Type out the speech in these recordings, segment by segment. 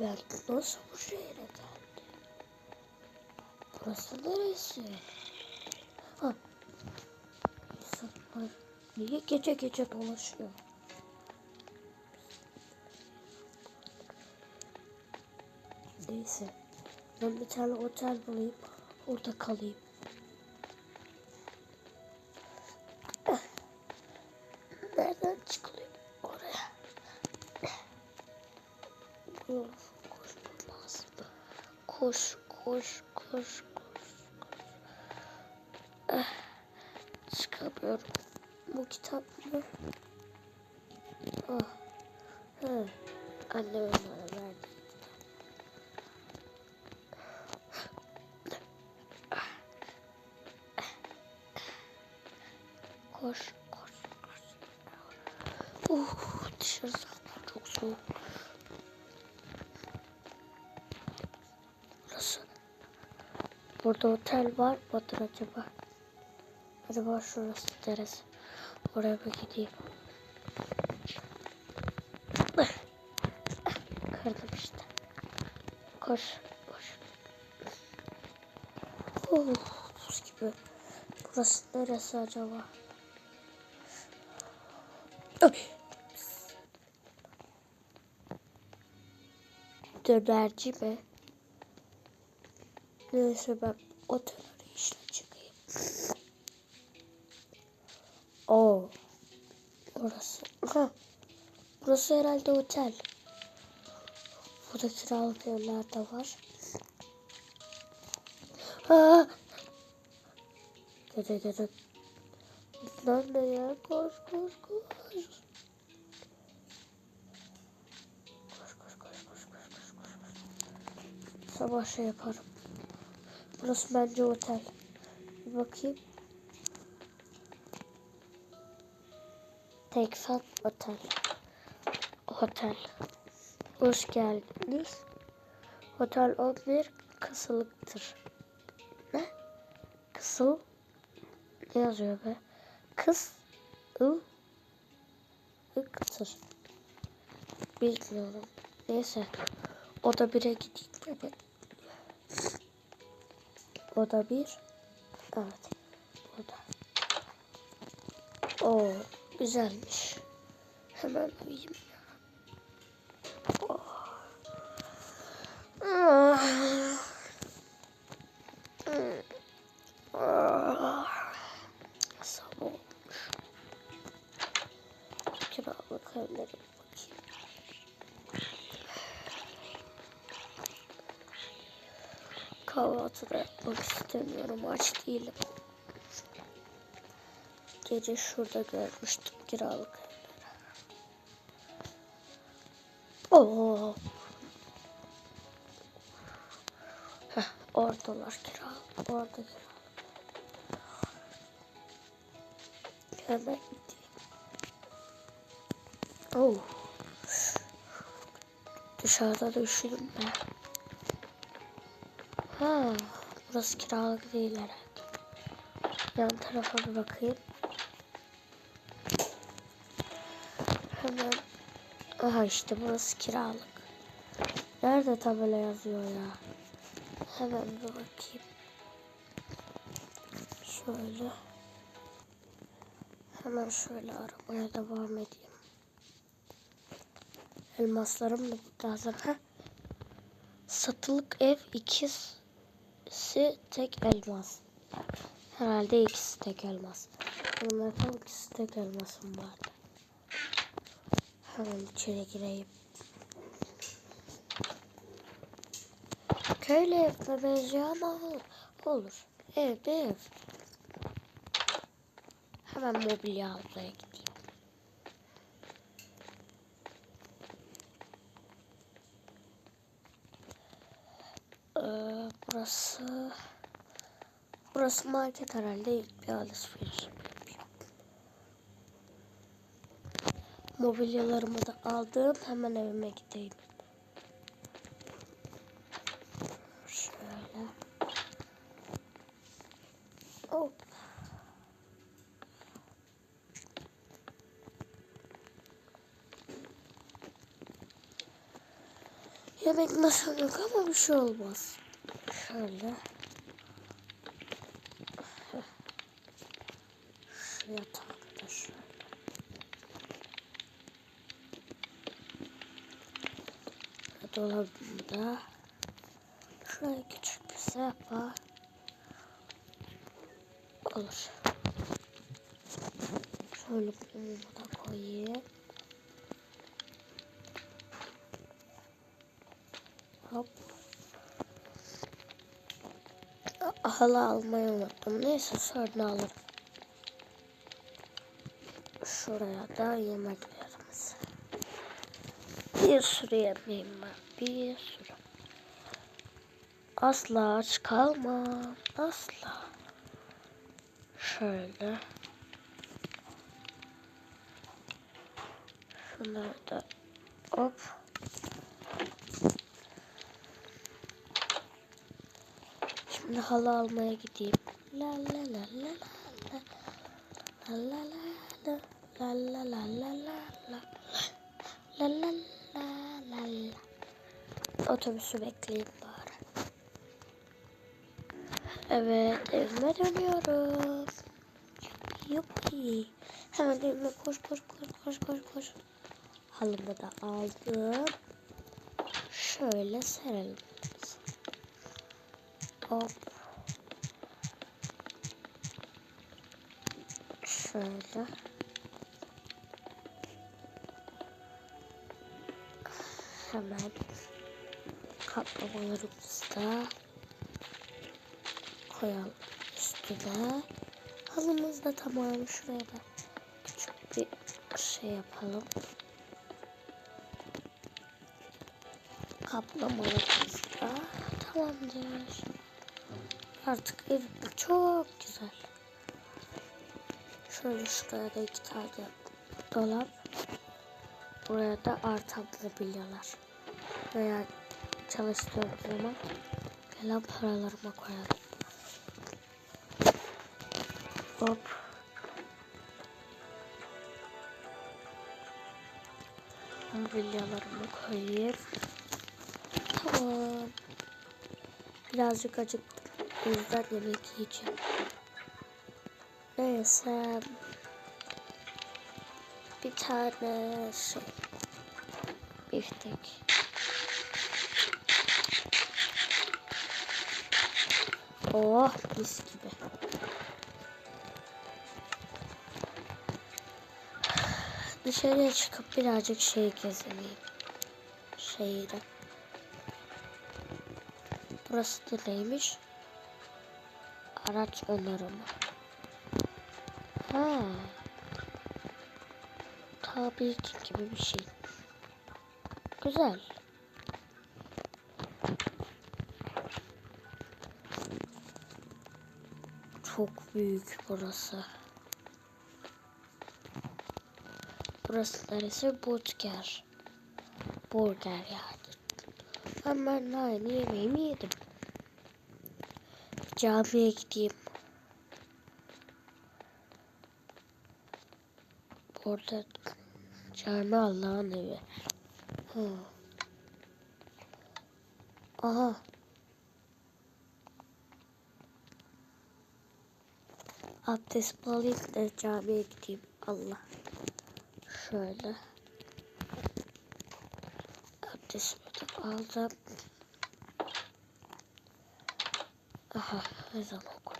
Ben nasıl bu şehre geldim? Burası neresi? Ha. İnsanlar niye gece gece dolaşıyor? Neyse. Ben bir tane otel bulayım. Orada kalayım. Mı? Ah, he. Annem bana verdi. Koş, koş, koş. Uh, dışarı zaten çok soğuk. Burası. Burada otel var mıdır acaba? Acaba şurası neresi? Oraya bir gideyim. Kırdım işte. Koş, koş. Oh, buz gibi. Burası neresi acaba? Dönerci mi? Neyse ben otel arayışına çıkayım. Oo. Orası. Ha. Burası herhalde otel. Burada kiralık evler de var. Ha. Dede dede. Lan ne ya? Koş koş koş. Koş koş koş koş koş koş koş. Sabah şey yaparım. Burası bence otel. Bir bakayım. Texas Otel. Otel. Hoş geldiniz. Otel 11 kısılıktır. Ne? Kısıl ne yazıyor be? Kız ı ıktır. Bilmiyorum. Neyse. Oda 1'e gideyim. Evet. Oda 1. Evet. Burada. Oo, güzelmiş. Hemen uyuyayım. Kahvaltı da yapmak istemiyorum. Aç değilim. Gece şurada görmüştüm kiralık evleri. Oo. Oradalar kiralık. Orada kiralık. Hemen gideyim. Oh. Dışarıda da üşüdüm ben. Ha, burası kiralık değil herhalde. Yan tarafa bir bakayım. Hemen. Aha işte burası kiralık. Nerede tabela yazıyor ya? Hemen bir bakayım. Şöyle. Hemen şöyle aramaya devam edeyim. Elmaslarım da burada hazır. Ha? Satılık ev ikisi tek elmas. Herhalde ikisi tek elmas. Bunlar tam ikisi tek elmasım vardı. Hemen içeri gireyim. Köylü evine benziyor ama olur. Evde ev. Hemen mobilya almaya gideyim. Ee, burası burası market herhalde ilk bir alışveriş. Mobilyalarımı da aldım. Hemen evime gideyim. Şöyle. Hop. Yemek masam yok ama bir şey olmaz. Şöyle. Şu yatakta şöyle. Dolabımda şöyle küçük bir sehpa olur. Şöyle bunu da koyayım. Halı almayı unuttum. Neyse sonra alırım. Şuraya da yemeklerimiz. Bir sürü yemeğim var. Bir sürü. Asla aç kalmam. Asla. Şöyle. Şunları da hop. Şimdi halı almaya gideyim. La la la la la la la la la la la la la la la la la la Otobüsü bekleyeyim bari. Evet evime dönüyorum. Yuppi. Hemen evime koş koş koş koş koş koş. Halımı da aldım. Şöyle serelim. Hop. Şöyle. Hemen kaplamalarımızı da koyalım üstüne. Halımız da tamam. Şuraya da küçük bir şey yapalım. Kaplamalarımız da tamamdır. Artık evim çok güzel. Şöyle şuraya da iki tane dolap. Buraya da artan mobilyalar. Veya çalıştığım zaman gelen paralarıma koyarım. Hop. Mobilyalarımı koyayım. Tamam. Birazcık acıktım. O yüzden yemek yiyeceğim. Neyse. Bir tane şey. Biftek. Oh mis gibi. Dışarıya çıkıp birazcık şey gezineyim. Şehri. Burası neymiş? Araç önerimi. Ha. Tabii gibi bir şey. Güzel. Çok büyük burası. Burası neresi? Burger. Burger yani. Hemen aynı yemeğimi yedim. Camiye gideyim. Orada cami Allah'ın evi. Hı. Aha. Abdest alayım da camiye gideyim. Allah. Şöyle. Abdestimi de aldım. 为什么哭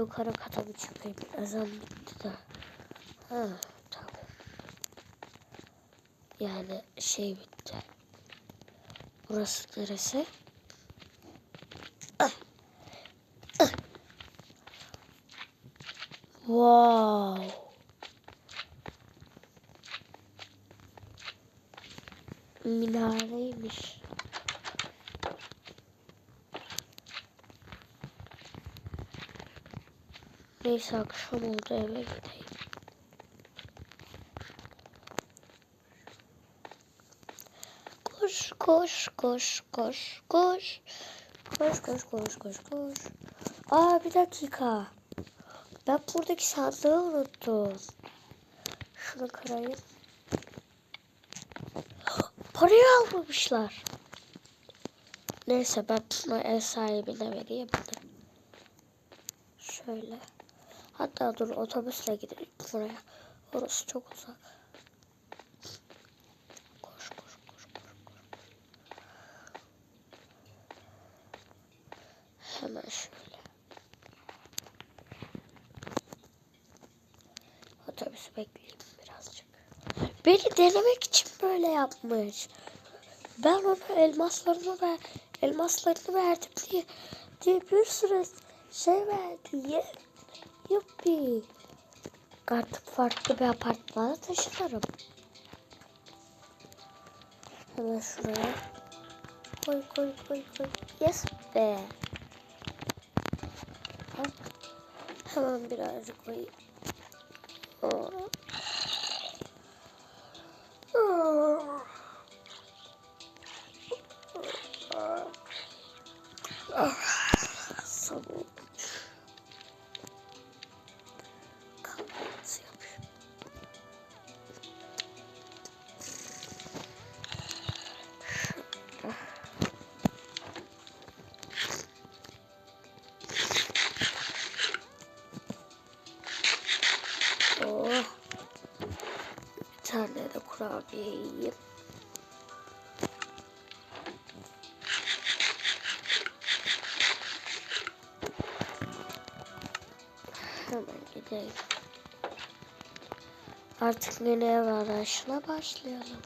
Yukarı kata bir çıkayım. Ezan bitti de. Ha, tamam. Yani şey bitti. Burası neresi? Ah. Ah. Wow. Minareymiş. Neyse akşam oldu eve gideyim. Koş koş koş koş koş. Koş koş koş koş koş. Aa bir dakika. Ben buradaki sandığı unuttum. Şunu kırayım. Parayı almamışlar. Neyse ben bunu ev sahibine vereyim. Şöyle. Hatta dur otobüsle gidelim buraya. Orası çok uzak. Koş koş koş koş koş. Hemen şöyle. Otobüsü bekleyeyim birazcık. Beni denemek için böyle yapmış. Ben ona elmaslarını ver, elmaslarını verdim diye, diye bir sürü şey verdi. Ye, yuppi. Artık farklı bir apartmana taşınırım. Hemen şuraya. Koy koy koy koy. Yes be. Hemen birazcık koyayım. Oh. Hemen gidelim. Artık yeni ev arayışına başlayalım.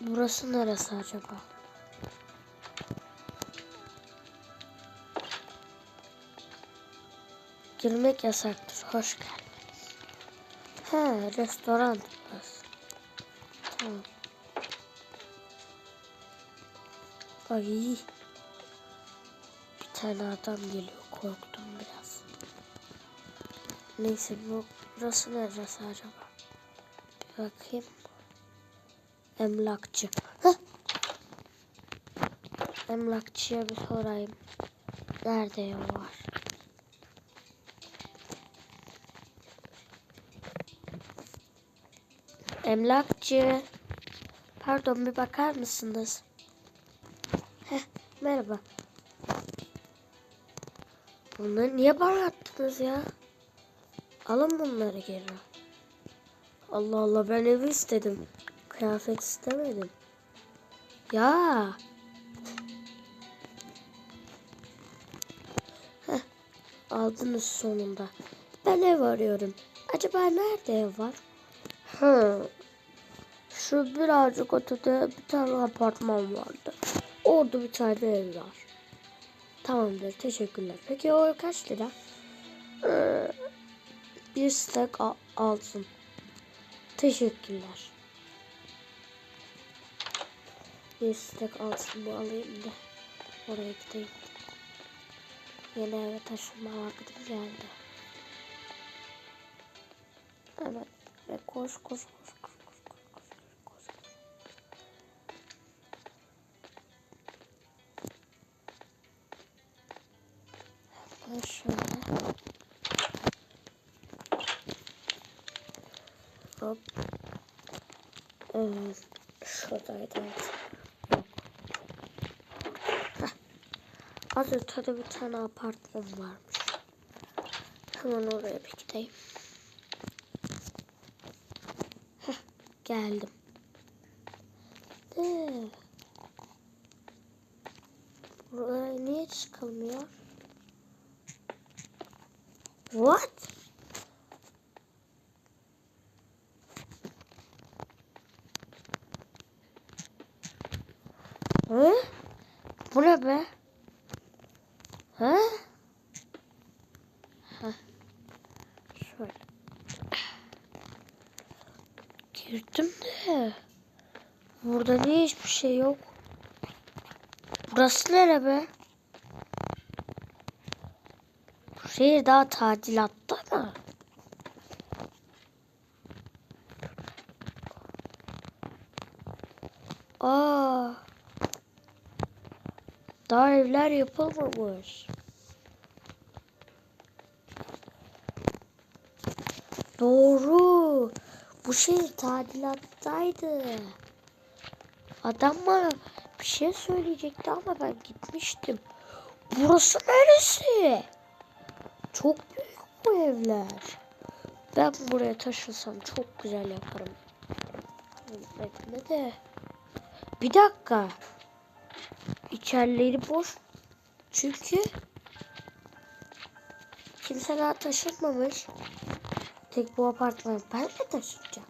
Burası neresi acaba? Girmek yasaktır. Hoş geldiniz. He, restoran burası. Tamam. Ay. Adam geliyor. Korktum biraz. Neyse bu burası neresi acaba? Bir bakayım. Emlakçı. Heh. Emlakçıya bir sorayım. Nerede yol var? Emlakçı. Pardon bir bakar mısınız? Heh, merhaba. Bunları niye bana attınız ya? Alın bunları geri. Allah Allah ben evi istedim. Kıyafet istemedim. Ya. Heh, aldınız sonunda. Ben ev arıyorum. Acaba nerede ev var? Hı. Şu birazcık ötede bir tane apartman vardı. Orada bir tane ev var. Tamamdır. Teşekkürler. Peki o kaç lira? Ee, bir stack al- altın. Teşekkürler. Bir stack altın alayım da oraya gideyim. Yeni eve taşınma vaktim geldi. Hemen ve koş koş koş Hemen şöyle. Hop. Evet. Şuradaydı. Az ötede bir tane apartman varmış. Hemen oraya bir gideyim. Heh, geldim. De. Buraya niye çıkılmıyor? What? Hı? Bu ne be? Hı? Heh. Şöyle. de burada niye hiçbir şey yok? Burası nere be? Bu şehir daha tadilatta mı? Aa. Daha evler yapılmamış. Doğru. Bu şehir tadilattaydı. Adam bana bir şey söyleyecekti ama ben gitmiştim. Burası neresi? Çok büyük bu evler. Ben buraya taşınsam çok güzel yaparım. Bekle de. Bir dakika. İçerileri boş. Çünkü kimse daha taşınmamış. Tek bu apartmanı ben de taşıyacağım.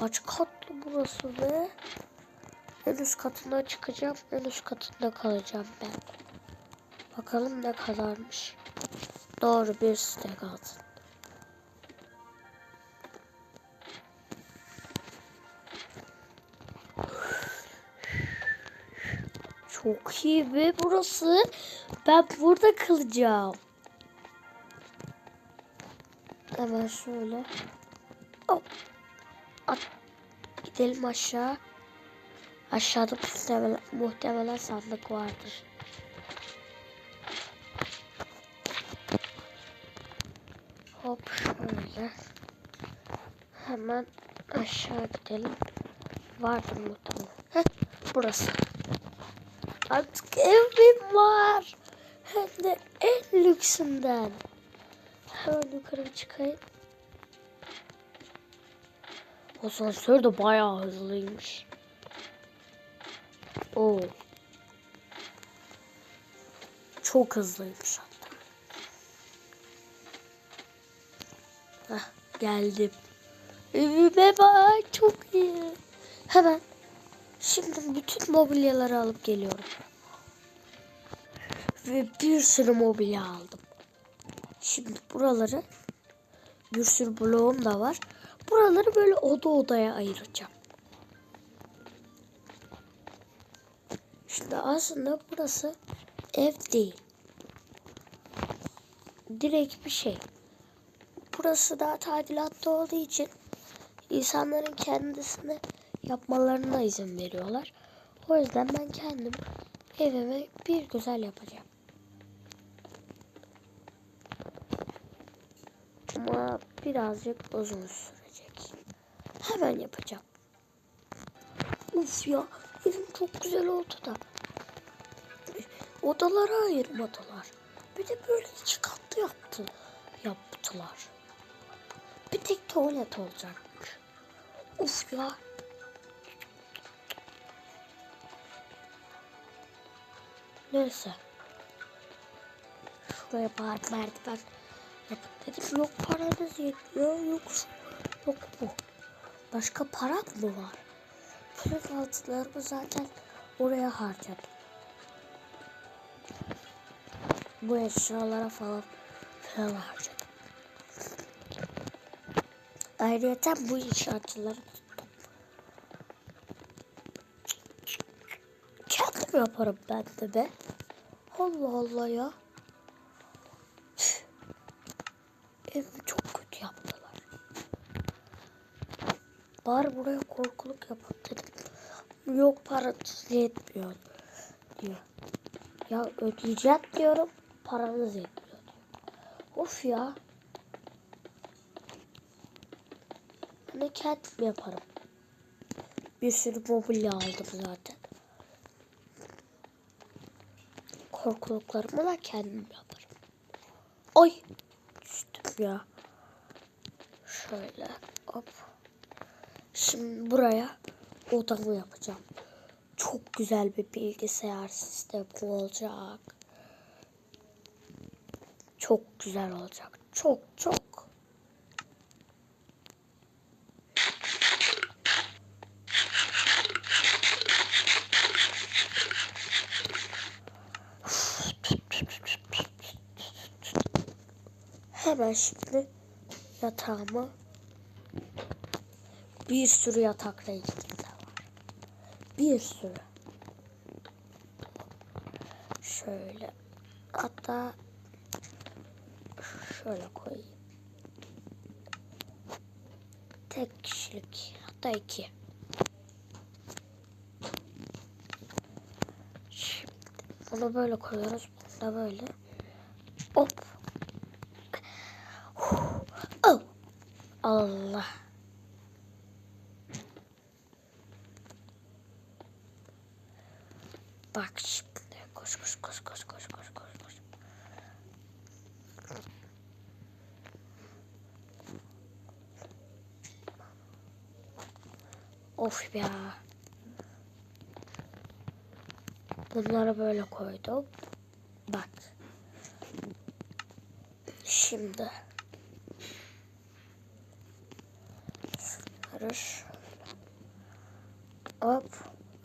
Kaç katlı burası be? En üst katına çıkacağım. En üst katında kalacağım ben. Bakalım ne kadarmış. Doğru bir stek altın. Çok iyi be burası. Ben burada kalacağım. Hemen şöyle. Hop. At. Gidelim aşağı. Aşağıda muhtemelen, muhtemelen sandık vardır. Hop şöyle. Hemen aşağı gidelim. Vardır muhtemelen. Heh, burası. Artık evim var. Hem de en lüksünden. Hemen yukarı bir çıkayım. Asansör de bayağı hızlıymış. Oo. Çok hızlıymış geldim. Evime çok iyi. Hemen şimdi bütün mobilyaları alıp geliyorum. Ve bir sürü mobilya aldım. Şimdi buraları bir sürü bloğum da var. Buraları böyle oda odaya ayıracağım. Şimdi aslında burası ev değil. Direkt bir şey. Burası daha tadilatta olduğu için insanların kendisini yapmalarına izin veriyorlar. O yüzden ben kendim evime bir güzel yapacağım. Ama birazcık uzun sürecek. Hemen yapacağım. Uf ya evim çok güzel oldu da. Odalara ayırmadılar. Bir de böyle iki katlı yaptı, yaptılar. Bir tek tuvalet olacakmış. Uf ya. Neyse. Şuraya bari merdiven yapın dedim. Yok paranız yetmiyor. Yok yok bu. Başka para mı var? Fırın altınlarımı zaten oraya harcadım. Bu eşyalara falan falan harcadım. Ayrıca bu inşaatçıları tuttum. Kendim yaparım ben de be. Allah Allah ya. Evimi çok kötü yaptılar. Bari buraya korkuluk yapın dedim. Yok paranız yetmiyor diyor. Ya ödeyeceğim diyorum. Paranız yetmiyor diyor. Of ya. Ne kendim yaparım. Bir sürü mobilya aldım zaten. Korkuluklarımı da kendim yaparım. Oy. Düştüm ya. Şöyle hop. Şimdi buraya odamı yapacağım. Çok güzel bir bilgisayar sistemi olacak. Çok güzel olacak. Çok çok. Hemen şimdi yatağımı bir sürü yatak renkinde var. Bir sürü. Şöyle. Hatta şöyle koyayım. Tek kişilik. Hatta iki. Şimdi bunu böyle koyuyoruz. Bunu da böyle. Hop. Oh. Allah. Bak şimdi. Koş koş koş koş koş koş koş koş. Of ya. Bunları böyle koydum. Bak. Şimdi. Şöyle. Hop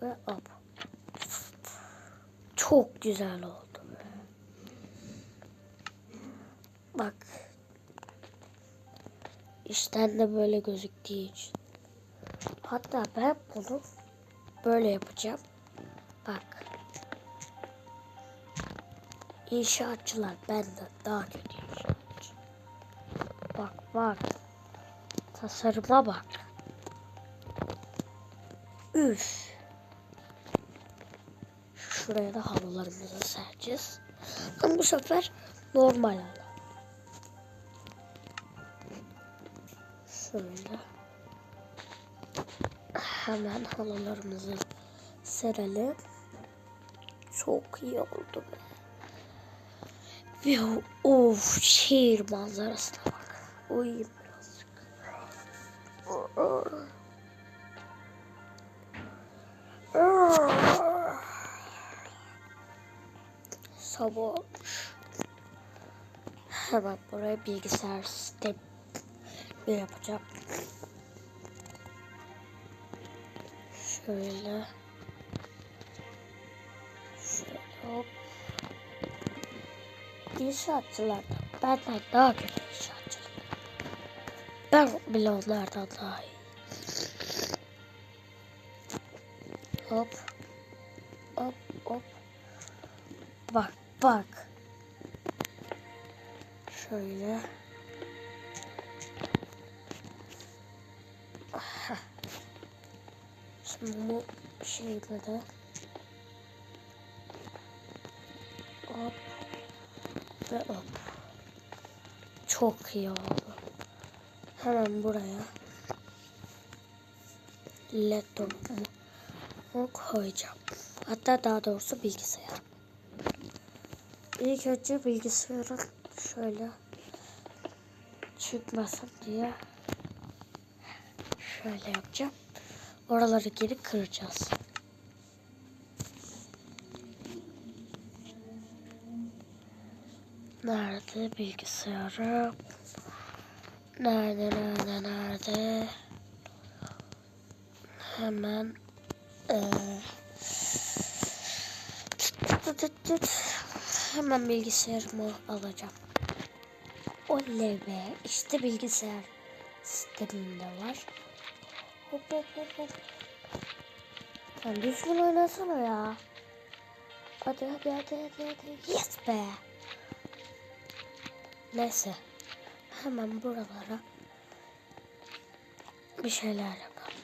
ve hop. Çok güzel oldu. Bak. İşten de böyle gözüktüğü için. Hatta ben bunu böyle yapacağım. Bak. İnşaatçılar benden daha kötü inşaatçı. Bak bak. Tasarıma bak. Üf. Şuraya da halılarımızı sereceğiz. Ama bu sefer normal halı. Şöyle. Hemen halılarımızı serelim. Çok iyi oldu be. Ve of şehir manzarasına bak. Uyuyayım Sabah. Hemen buraya bilgisayar sistemi yapacağım. Şöyle. Şöyle hop. İnşaatçılar da benden daha kötü inşaatçılar. Ben bile onlardan daha iyi. Hop bu şeyle de hop ve hop. Çok iyi oldu. Hemen buraya laptopumu koyacağım. Hatta daha doğrusu bilgisayar. İlk önce bilgisayarın şöyle çıkmasın diye şöyle yapacağım. Oraları geri kıracağız. Nerede bilgisayarım? Nerede nerede nerede? Hemen tut. Hemen bilgisayarımı alacağım. Oley be. İşte bilgisayar sisteminde var. Hop hop hop hop. Sen düzgün oynasana ya. Hadi hadi hadi hadi hadi. Yes be. Neyse. Hemen buralara bir şeyler yapalım.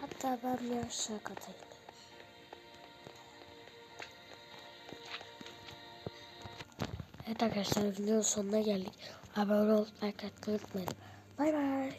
Hatta ben bir aşağı kata ineyim. Evet arkadaşlar videonun sonuna geldik. Abone olup like atmayı unutmayın. Bay bay.